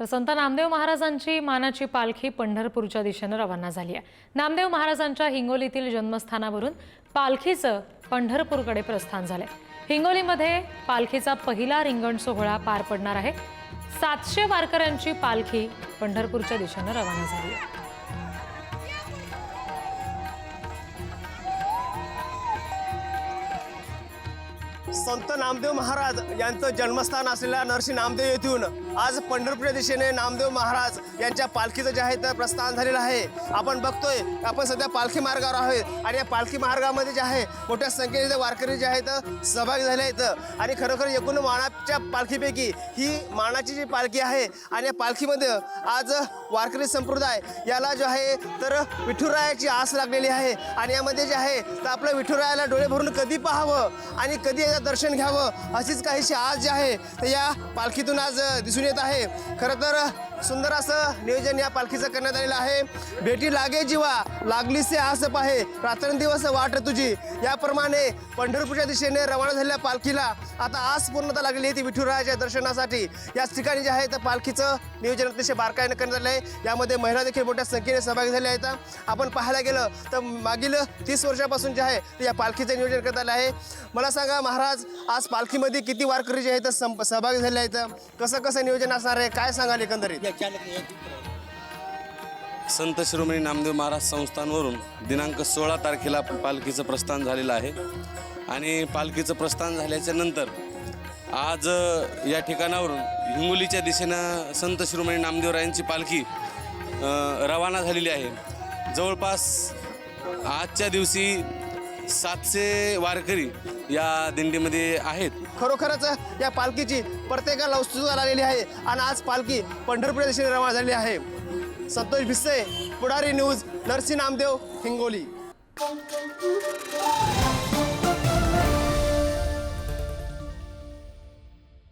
तर संत नामदेव महाराजांची मानाची पालखी पंढरपूरच्या दिशेनं रवाना झाली आहे. नामदेव महाराजांच्या हिंगोलीतील जन्मस्थानावरून पालखीचं पंढरपूरकडे प्रस्थान झालंय. हिंगोलीमध्ये पालखीचा पहिला रिंगण सोहळा पार पडणार आहे. सातशे वारकऱ्यांची पालखी पंढरपूरच्या दिशेनं रवाना झाली आहे. संत नामदेव महाराज यांचं जन्मस्थान असलेल्या नरसी नामदेव येथून आज पंढरपूरच्या दिशेने नामदेव महाराज यांच्या पालखीचं जे आहे तर प्रस्थान झालेलं आहे. आपण बघतोय आपण सध्या पालखी मार्गावर आहोत आणि या पालखी मार्गामध्ये जे आहे मोठ्या संख्येने वारकरी जे आहेत सहभागी झाले आहेत. आणि खरोखर एकूण मानाच्या पालखीपैकी ही मानाची जी पालखी आहे आणि या पालखीमध्ये आज वारकरी संप्रदाय याला जो आहे तर विठुरायाची आस लागलेली आहे. आणि यामध्ये जे आहे तर आपलं विठुरायाला डोळे भरून कधी पाहावं आणि कधी दर्शन घ्यावं अशीच काहीशी आज जी आहे तर या पालखीतून आज दिसून येत आहे. खरं तर सुंदर असं नियोजन या पालखीचं करण्यात आलेलं आहे. भेटी लागे जीवा लागलीसे आस पाहे रात्रंदिवस वाट तुझी. याप्रमाणे पंढरपूरच्या दिशेने रवाना झालेल्या पालखीला आता आस पूर्णता लागली आहे ती विठुरायाच्या दर्शनासाठी. याच ठिकाणी जे आहे तर पालखीचं नियोजन अतिशय बारकाईनं करण्यात आलं आहे यामध्ये महिला देखील मोठ्या संख्येने सहभागी झाल्या आहेत. आपण पाहायला गेलं तर मागील तीस वर्षापासून जे आहे ते या पालखीचं नियोजन करण्यात आलं आहे मला सांगा महाराज आज पालखीमध्ये किती वारकरी जे आहेत सहभागी झाले आहेत? कसं कसं नियोजन असणार आहे? काय सांगाल एकंदरीत? संत शिरोमणी नामदेव महाराज संस्थानवरून दिनांक सोळा तारखेला पालखीचं प्रस्थान झालेलं आहे. आणि पालखीचं प्रस्थान झाल्याच्यानंतर आज या ठिकाणावरून हिंगोलीच्या दिशेनं संत शिरोमणी नामदेवरायांची पालखी रवाना झालेली आहे. जवळपास आजच्या दिवशी सातशे वारकरी या दिंडीमध्ये आहेत. खरोखरच या पालखीची प्रत्येकाला उत्सुकता लागलेली आहे आणि आज पालखी पंढरपूर दिशेने रवाना झालेली आहे. संतोष भिस्से पुढारी न्यूज नरसिंह नामदेव हिंगोली.